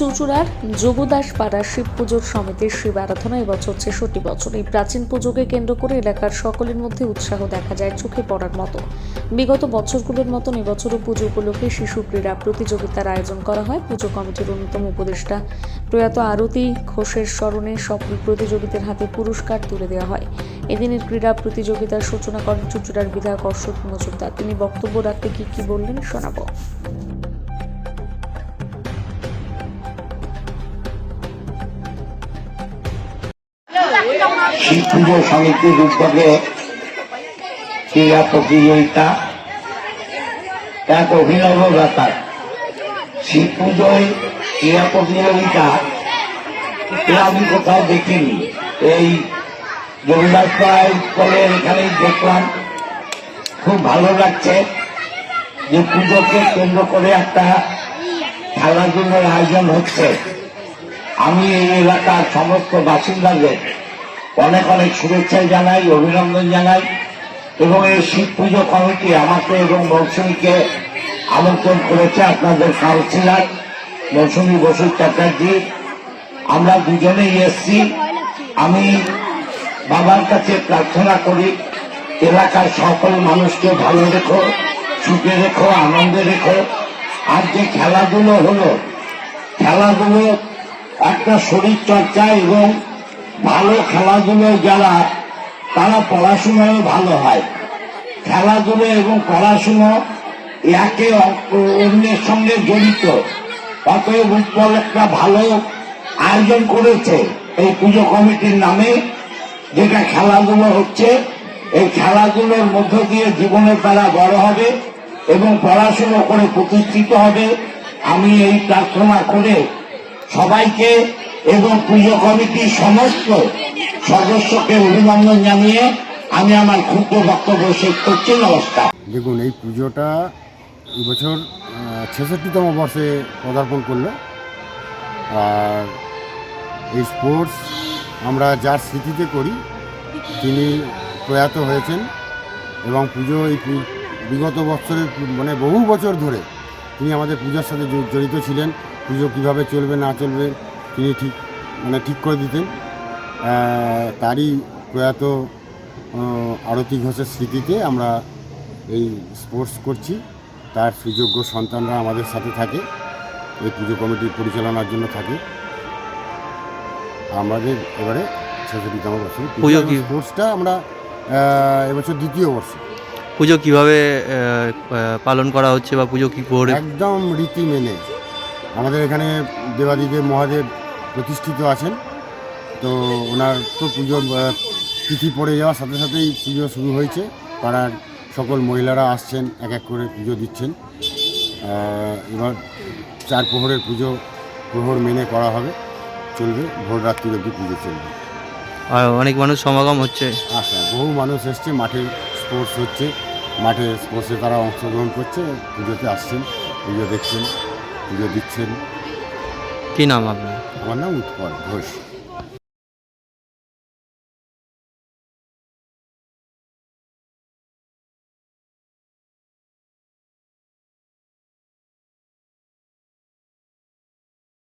চুচুড়ার যোগদাস পাড়া শিব পুজোর সমিতির শিব আরাধনা এবছর ছেষট্টি বছর। এই প্রাচীন পুজোকে কেন্দ্র করে এলাকার সকলের মধ্যে উৎসাহ দেখা যায় চোখে পড়ার মতো। বিগত বছরগুলোর মতন এবছরও পুজো উপলক্ষে শিশু ক্রীড়া প্রতিযোগিতার আয়োজন করা হয়। পুজো কমিটির অন্যতম উপদেষ্টা প্রয়াত আরতি ঘোষের স্মরণে সকল প্রতিযোগীদের হাতে পুরস্কার তুলে দেওয়া হয়। এদিনের ক্রীড়া প্রতিযোগিতার সূচনা করেন চুচুড়ার বিধায়ক অশোক মজুমদার। তিনি বক্তব্য রাখতে কি কি বললেন শোনাবো। শিব পুজো সমিতির উদ্যোগে ক্রীড়া প্রতিযোগিতা এক অভিনব ব্যাপার শিব ক্রীড়া প্রতিযোগিতা আমি কোথাও দেখিনি। এই কলের এখানেই দেখলাম। খুব ভালো লাগছে যে পুজোকে কেন্দ্র করে একটা খেলাধুলার আয়োজন হচ্ছে। আমি এই এলাকার সমস্ত বাসিন্দাদের অনেক অনেক শুভেচ্ছা জানাই, অভিনন্দন জানাই। এবং এই শিব পুজো কমিটি আমাকে এবং মৌসুমীকে আমন্ত্রণ করেছে আপনাদের কাউন্সিলার মৌসুমী বসু চ্যাটার্জি। আমরা দুজনেই এসছি। আমি বাবার কাছে প্রার্থনা করি, এলাকার সকল মানুষকে ভালো রেখো, সুখে রেখো, আনন্দে রেখো। আর যে খেলাধুলো হলো, খেলাধুলো একটা শরীর চর্চা এবং ভালো খেলাধুলো যারা, তারা পড়াশোনায় ভালো হয়। খেলাধুলো এবং পড়াশুনো একে অন্যের সঙ্গে জড়িত। অতএব উৎপল একটা ভালো আয়োজন করেছে এই পুজো কমিটির নামে, যেটা খেলাধুলো হচ্ছে। এই খেলাধুলোর মধ্য দিয়ে জীবনে তারা বড় হবে এবং পড়াশুনো করে প্রতিষ্ঠিত হবে। আমি এই প্রার্থনা করে সবাইকে এবং পুজো কমিটির সমস্ত সদস্যকে অভিনন্দন জানিয়ে আমি আমার ক্ষুদ্র বক্তব্য শেষ করছি। নমস্কার। দেখুন, এই পুজোটা এবছর ছেষট্টিতম বর্ষে পদার্পণ করল। আর এই স্পোর্টস আমরা যার স্মৃতিতে করি, তিনি প্রয়াত হয়েছেন এবং পুজো এই বিগত বছরের মানে বহু বছর ধরে তিনি আমাদের পূজার সাথে জড়িত ছিলেন। পুজো কীভাবে চলবে, না চলবে তিনি ঠিক মানে ঠিক করে দিতেন। তারই প্রয়াত আরতি ঘোষের স্মৃতিতে আমরা এই স্পোর্টস করছি। তার সুযোগ্য সন্তানরা আমাদের সাথে থাকে। এই পুজো কমিটি পরিচালনার জন্য থাকে। আমাদের এবারে ছেষট্টিতম বছর স্পোর্টসটা আমরা এবছর দ্বিতীয় বর্ষ। পুজো কীভাবে পালন করা হচ্ছে বা পুজো কী করে? একদম রীতি মেনে। আমাদের এখানে দেবাদিদেব মহাদেব প্রতিষ্ঠিত আছেন। তো ওনার তো পুজো তিথি পড়ে যাওয়ার সাথে সাথেই পুজো শুরু হয়েছে। পাড়ার সকল মহিলারা আসছেন এক এক করে পুজো দিচ্ছেন। এবার চার প্রহরের পুজো প্রহর মেনে করা হবে চলবে ভোর রাত্রির অবধি পুজো চলবে। আর অনেক মানুষ সমাগম হচ্ছে। আচ্ছা বহু মানুষ এসছে মাঠে স্পোর্টস হচ্ছে মাঠে স্পোর্টসে তারা অংশগ্রহণ করছে পুজোতে আসছেন পুজো দেখছেন পুজো দিচ্ছেন। কি নাম আপনার? আমার নাম উৎপল ঘোষ।